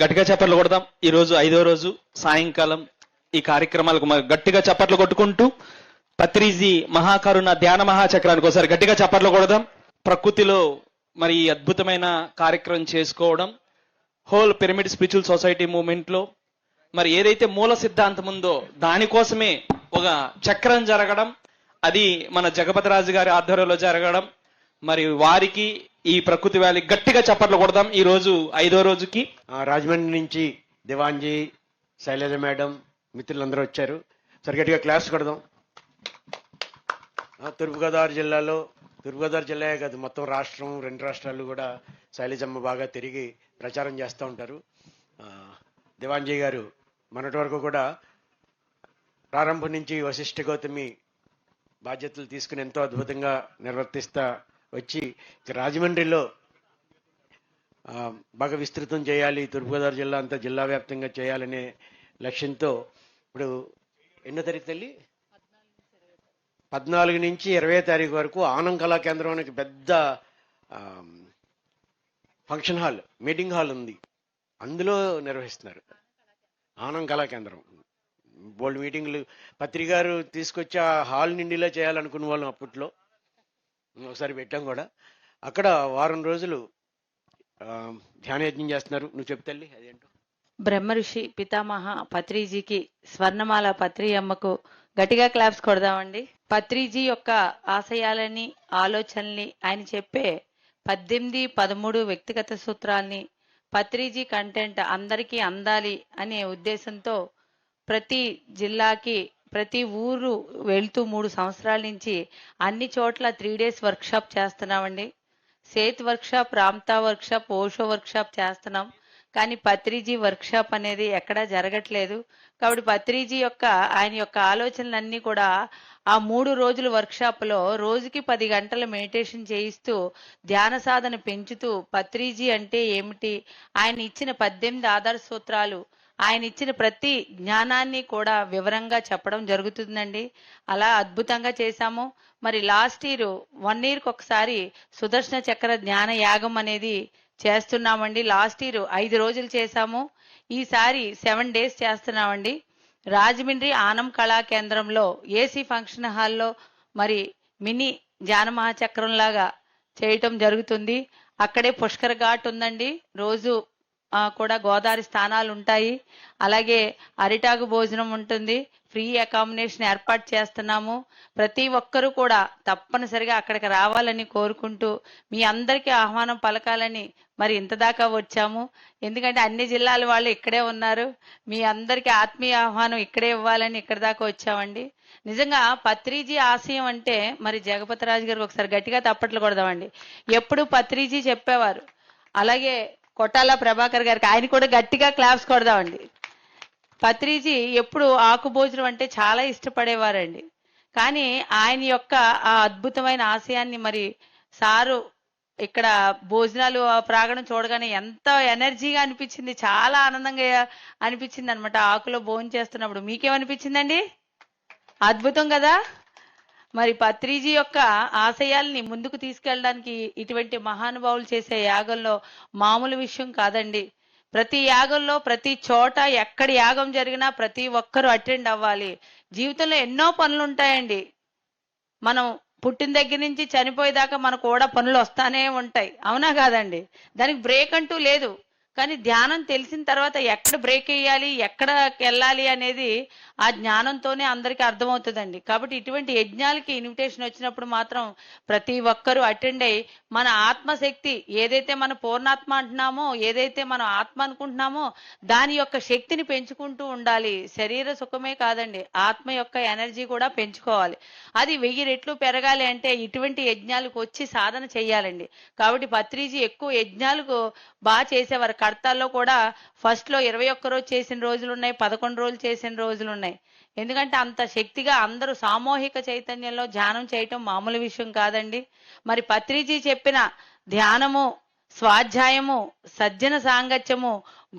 గట్టిగా చప్పట్లు కొడదాం. ఈరోజు ఐదో రోజు సాయంకాలం ఈ కార్యక్రమాలకు మరి గట్టిగా చప్పట్లు కొట్టుకుంటూ పత్రిజీ మహాకరుణ ధ్యాన మహాచక్రానికి ఒకసారి గట్టిగా చప్పట్లు కొడదాం. ప్రకృతిలో మరి అద్భుతమైన కార్యక్రమం చేసుకోవడం హోల్ పిరమిడ్ స్పిరిచువల్ సొసైటీ మూమెంట్లో మరి ఏదైతే మూల సిద్ధాంతం ఉందో దానికోసమే ఒక చక్రం జరగడం అది మన జగపతిరాజు గారి ఆధ్వర్యంలో జరగడం మరి వారికి ఈ ప్రకృతి వ్యాలీ గట్టిగా చప్పట్లు కొడదాం. ఈ రోజు ఐదో రోజుకి. రాజమండ్రి నుంచి దివాంజీ శైలజ మేడం మిత్రులందరూ వచ్చారు. సరిగట్టిగా క్లాస్ కొడదాం. తూర్పుగోదావరి జిల్లాలో తూర్పుగోదావరి జిల్లా కాదు మొత్తం రాష్ట్రం రెండు రాష్ట్రాలు కూడా శైలజమ్మ బాగా తిరిగి ప్రచారం చేస్తూ ఉంటారు. దివాంజీ గారు మొన్నటి వరకు కూడా ప్రారంభం నుంచి వశిష్ఠ గౌతమి బాధ్యతలు తీసుకుని ఎంతో అద్భుతంగా నిర్వర్తిస్తా వచ్చి రాజమండ్రిలో బాగా విస్తృతం చేయాలి తూర్పుగోదావరి జిల్లా అంతా జిల్లా వ్యాప్తంగా చేయాలనే లక్ష్యంతో ఇప్పుడు ఎన్నో తారీఖు తల్లి? పద్నాలుగు నుంచి ఇరవై తారీఖు వరకు ఆనం కళా కేంద్రం అనే పెద్ద ఫంక్షన్ హాల్ మీటింగ్ హాల్ ఉంది. అందులో నిర్వహిస్తున్నారు. ఆనం కళా కేంద్రం. బోల్డ్ మీటింగ్లు. పత్రికారు తీసుకొచ్చి ఆ హాల్ నిండిలా చేయాలనుకున్న వాళ్ళం అప్పట్లో. ఒకసారి పెట్టాం కూడా. అక్కడ వారం రోజులు ధ్యానయజ్ఞం చేస్తున్నారు. నువ్వు చెప్తల్లి అదేంటో. బ్రహ్మఋషి పితామహ పత్రిజీకి స్వర్ణమాల పత్రి అమ్మకు గట్టిగా క్లాప్స్ కొడదామండి. పత్రిజీ యొక్క ఆశయాలని ఆలోచనల్ని ఆయన చెప్పే పద్దెనిమిది పదమూడు వ్యక్తిగత సూత్రాల్ని పత్రిజీ కంటెంట్ అందరికీ అందాలి అనే ఉద్దేశంతో ప్రతి జిల్లాకి ప్రతి ఊరు వెళ్తూ మూడు సంవత్సరాల నుంచి అన్ని చోట్ల త్రీ డేస్ వర్క్షాప్ చేస్తున్నామండి. Seth workshop Ramtha workshop Osho workshop చేస్తున్నాం. కానీ పత్రిజీ వర్క్షాప్ అనేది ఎక్కడా జరగట్లేదు. కాబట్టి పత్రిజీ యొక్క ఆయన యొక్క ఆలోచనలన్నీ కూడా ఆ మూడు రోజుల వర్క్షాప్లో రోజుకి పది గంటల మెడిటేషన్ చేయిస్తూ ధ్యాన సాధన పెంచుతూ పత్రిజీ అంటే ఏమిటి? ఆయన ఇచ్చిన పద్దెనిమిది ఆధార సూత్రాలు ఆయన ఇచ్చిన ప్రతి జ్ఞానాన్ని కూడా వివరంగా చెప్పడం జరుగుతుందండి. అలా అద్భుతంగా చేశాము. మరి లాస్ట్ ఇయర్ వన్ ఇయర్కి ఒకసారి సుదర్శన చక్ర జ్ఞాన యాగం అనేది చేస్తున్నామండి. లాస్ట్ ఇయర్ ఐదు రోజులు చేశాము. ఈసారి సెవెన్ డేస్ చేస్తున్నామండి. రాజమండ్రి ఆనం కళా కేంద్రంలో ఏసీ ఫంక్షన్ హాల్లో మరి మినీ ధ్యాన మహాచక్రం లాగా చేయటం జరుగుతుంది. అక్కడే పుష్కర ఘాట్ ఉందండి. రోజు కూడా గోదావరి స్థానాలు ఉంటాయి. అలాగే అరిటాకు భోజనం ఉంటుంది. ఫ్రీ అకామిడేషన్ ఏర్పాటు చేస్తున్నాము. ప్రతి ఒక్కరూ కూడా తప్పనిసరిగా అక్కడికి రావాలని కోరుకుంటూ మీ అందరికీ ఆహ్వానం పలకాలని మరి ఇంత దాకా వచ్చాము. ఎందుకంటే అన్ని జిల్లాల వాళ్ళు ఇక్కడే ఉన్నారు. మీ అందరికీ ఆత్మీయ ఆహ్వానం ఇక్కడే ఇవ్వాలని ఇక్కడ దాకా వచ్చామండి. నిజంగా పత్రిజీ ఆశయం అంటే మరి జగపతి రాజు గారికి ఒకసారి గట్టిగా తప్పట్లు కొడదామండి. ఎప్పుడు పత్రిజీ చెప్పేవారు. అలాగే కొట్టాల ప్రభాకర్ గారికి? ఆయన కూడా గట్టిగా క్లాప్స్ కొడదామండి. పత్రిజీ ఎప్పుడు ఆకు భోజనం అంటే చాలా ఇష్టపడేవారండి. కానీ ఆయన యొక్క ఆ అద్భుతమైన ఆశయాన్ని మరి సారు ఇక్కడ భోజనాలు ప్రాగణం చూడగానే ఎంత ఎనర్జీగా అనిపించింది చాలా ఆనందంగా అనిపించింది అనమాట ఆకులో భోజనం చేస్తున్నప్పుడు మీకేమనిపించిందండి? అద్భుతం కదా? మరి పత్రిజీ యొక్క ఆశయాల్ని ముందుకు తీసుకెళ్ళడానికి ఇటువంటి మహానుభావులు చేసే యాగంలో మామూలు విషయం కాదండి. ప్రతి యాగంలో ప్రతి చోట ఎక్కడ యాగం జరిగినా ప్రతి ఒక్కరూ అటెండ్ అవ్వాలి. జీవితంలో ఎన్నో పనులు ఉంటాయండి. మనం పుట్టిన దగ్గర నుంచి చనిపోయేదాకా మనకు కూడా పనులు వస్తానే ఉంటాయి. అవునా కాదండి? దానికి బ్రేక్ అంటూ లేదు. కానీ ధ్యానం తెలిసిన తర్వాత ఎక్కడ బ్రేక్ వేయాలి ఎక్కడ వెళ్ళాలి అనేది ఆ జ్ఞానంతోనే అందరికీ అర్థమవుతుందండి. కాబట్టి ఇటువంటి యజ్ఞాలకి ఇన్విటేషన్ వచ్చినప్పుడు మాత్రం ప్రతి ఒక్కరూ అటెండ్ అయ్యి మన ఆత్మశక్తి ఏదైతే మన పూర్ణాత్మ అంటున్నామో ఏదైతే మనం ఆత్మ అనుకుంటున్నామో దాని యొక్క శక్తిని పెంచుకుంటూ ఉండాలి. శరీర సుఖమే కాదండి ఆత్మ యొక్క ఎనర్జీ కూడా పెంచుకోవాలి. అది వెయ్యి రెట్లు పెరగాలి అంటే ఇటువంటి యజ్ఞాలకు వచ్చి సాధన చేయాలండి. కాబట్టి పత్రిజీ ఎక్కువ యజ్ఞాలకు బాగా చేసేవారు. కడతాల్లో కూడా ఫస్ట్లో ఇరవై ఒక్క రోజు చేసిన రోజులు ఉన్నాయి పదకొండు రోజులు చేసిన రోజులు ఉన్నాయి. ఎందుకంటే అంత శక్తిగా అందరూ సామూహిక చైతన్యంలో ధ్యానం చేయటం మామూలు విషయం కాదండి. మరి పత్రిజీ చెప్పిన ధ్యానము స్వాధ్యాయము సజ్జన సాంగత్యము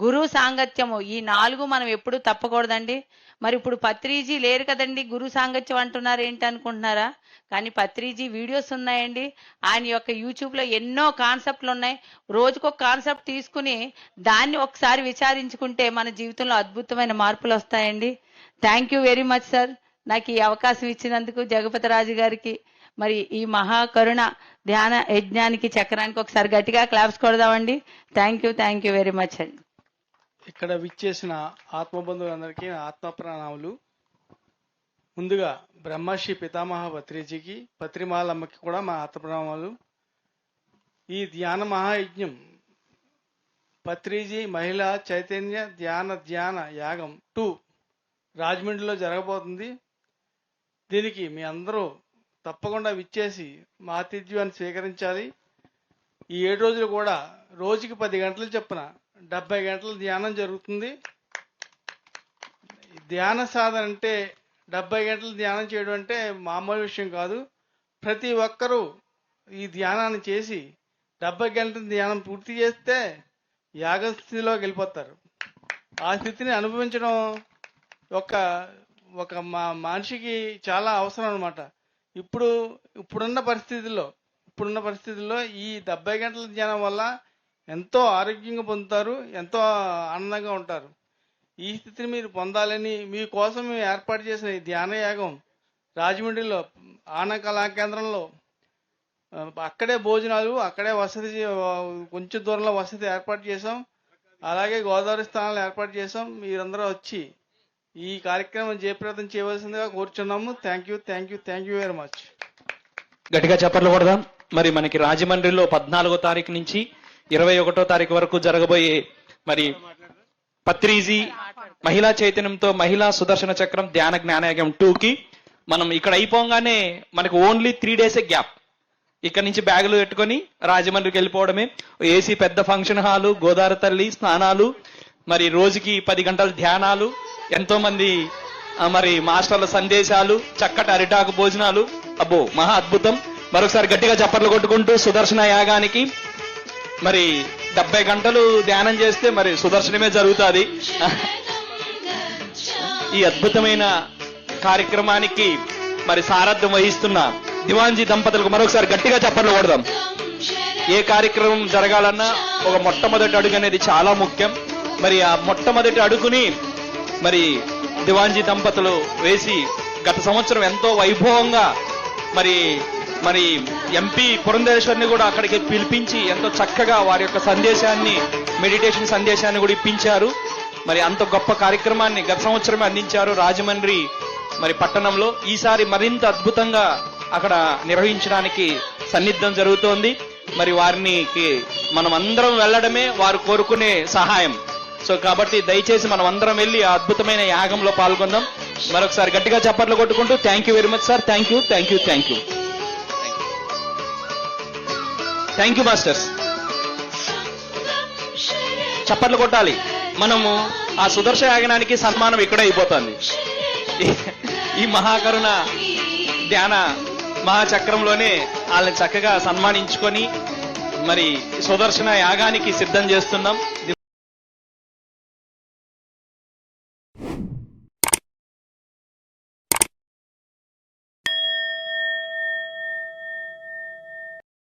గురువు సాంగత్యము ఈ నాలుగు మనం ఎప్పుడూ తప్పకూడదండి. మరి ఇప్పుడు పత్రిజీ లేరు కదండి గురు సాంగత్యం అంటున్నారు ఏంటి అనుకుంటున్నారా? కానీ పత్రిజీ వీడియోస్ ఉన్నాయండి. ఆయన యొక్క యూట్యూబ్లో ఎన్నో కాన్సెప్ట్లు ఉన్నాయి. రోజుకొక కాన్సెప్ట్ తీసుకుని దాన్ని ఒకసారి విచారించుకుంటే మన జీవితంలో అద్భుతమైన మార్పులు వస్తాయండి. Thank you very much sir నాకు ఈ అవకాశం ఇచ్చినందుకు జగపతి రాజు గారికి మరి ఈ మహాకరుణ ధ్యాన యజ్ఞానికి చక్రానికి ఒకసారి గట్టిగా claps కొడదామండి. Thank you thank you very much అండి ఇక్కడ విచ్చేసిన ఆత్మబంధువులందరికీ నా ఆత్మ ప్రణాములు ముందుగా బ్రహ్మశ్రీ పితామహ పత్రిజీకి పత్రిమాలమ్మకి కూడా మా ఆత్మప్రణామాలు. ఈ ధ్యాన మహాయజ్ఞం పత్రిజీ మహిళా చైతన్య ధ్యాన ధ్యాన యాగం టూ రాజమండ్రిలో జరగబోతుంది. దీనికి మీ అందరూ తప్పకుండా విచ్చేసి మా ఆతిథ్యాన్ని స్వీకరించాలి. ఈ ఏడు రోజులు కూడా రోజుకి పది గంటలు చొప్పున డెబ్బై గంటల ధ్యానం జరుగుతుంది. ధ్యాన సాధన అంటే డెబ్బై గంటలు ధ్యానం చేయడం అంటే మామూలు విషయం కాదు. ప్రతి ఒక్కరూ ఈ ధ్యానాన్ని చేసి డెబ్బై గంటల ధ్యానం పూర్తి చేస్తే యాగ స్థితిలోకి వెళ్ళిపోతారు. ఆ స్థితిని అనుభవించడం ఒక ఒక మా మనిషికి చాలా అవసరం అనమాట ఇప్పుడు ఇప్పుడున్న పరిస్థితుల్లో ఇప్పుడున్న పరిస్థితుల్లో ఈ డెబ్బై గంటల ధ్యానం వల్ల ఎంతో ఆరోగ్యంగా పొందుతారు ఎంతో ఆనందంగా ఉంటారు. ఈ స్థితిని మీరు పొందాలని మీకోసం మేము ఏర్పాటు చేసిన ఈ ధ్యాన యాగం రాజమండ్రిలో ఆన కళా కేంద్రంలో అక్కడే భోజనాలు అక్కడే వసతి కొంచెం దూరంలో వసతి ఏర్పాటు చేసాం అలాగే గోదావరి స్థానాలు ఏర్పాటు చేసాం మీరందరూ వచ్చి ఈ కార్యక్రమం జయప్రదం చేయవలసిందిగా కోరుచున్నాము. Thank you thank you thank you very much గట్టిగా చప్పట్లు కొడదాం. మరి మనకి రాజమండ్రిలో పద్నాలుగో తారీఖు నుంచి ఇరవై ఒకటో తారీఖు వరకు జరగబోయే మరి పత్రిజీ మహిళా చైతన్యంతో మహిళా సుదర్శన చక్రం ధ్యాన జ్ఞానయోగం టూ కి మనం ఇక్కడ అయిపోగానే మనకు ఓన్లీ త్రీ డేసే గ్యాప్. ఇక్కడ నుంచి బ్యాగులు పెట్టుకొని రాజమండ్రికి వెళ్ళిపోవడమే. ఏసీ పెద్ద ఫంక్షన్ హాలు గోదావరి తల్లి స్నానాలు మరి రోజుకి పది గంటల ధ్యానాలు ఎంతో మంది మరి మాస్టర్ల సందేశాలు చక్కటి అరిటాకు భోజనాలు. అబ్బో మహా అద్భుతం. మరొకసారి గట్టిగా చప్పట్లు కొట్టుకుంటూ సుదర్శన యాగానికి మరి డెబ్బై గంటలు ధ్యానం చేస్తే మరి సుదర్శనమే జరుగుతుంది. ఈ అద్భుతమైన కార్యక్రమానికి మరి సారథ్యం వహిస్తున్న దివాంజీ దంపతులకు మరొకసారి గట్టిగా చప్పట్లు కొడదాం. ఏ కార్యక్రమం జరగాలన్నా ఒక మొట్టమొదటి అడుగు అనేది చాలా ముఖ్యం. మరి ఆ మొట్టమొదటి అడుగుని మరి దివాంజీ దంపతులు వేసి గత సంవత్సరం ఎంతో వైభవంగా మరి మరి ఎంపీ పురంధేశ్వరిని కూడా అక్కడికి పిలిపించి ఎంతో చక్కగా వారి యొక్క సందేశాన్ని మెడిటేషన్ సందేశాన్ని కూడా ఇప్పించారు. మరి అంత గొప్ప కార్యక్రమాన్ని గత సంవత్సరమే అందించారు రాజమండ్రి మరి పట్టణంలో. ఈసారి మరింత అద్భుతంగా అక్కడ నిర్వహించడానికి సన్నిద్ధం జరుగుతోంది. మరి వారిని మనం అందరం వెళ్ళడమే వారు కోరుకునే సహాయం. సో కాబట్టి దయచేసి మనం అందరం వెళ్ళి ఆ అద్భుతమైన యాగంలో పాల్గొందాం. మరొకసారి గట్టిగా చప్పట్లు కొట్టుకుంటూ thank you very much sir thank you thank you thank you thank you masters చప్పట్లు కొట్టాలి. మనము ఆ సుదర్శ యాగనానికి సన్మానం ఇక్కడే అయిపోతుంది. ఈ- మహాకరుణ ధ్యాన మహాచక్రంలోనే వాళ్ళని చక్కగా సన్మానించుకొని మరి సుదర్శన యాగానికి సిద్ధం చేస్తున్నాం.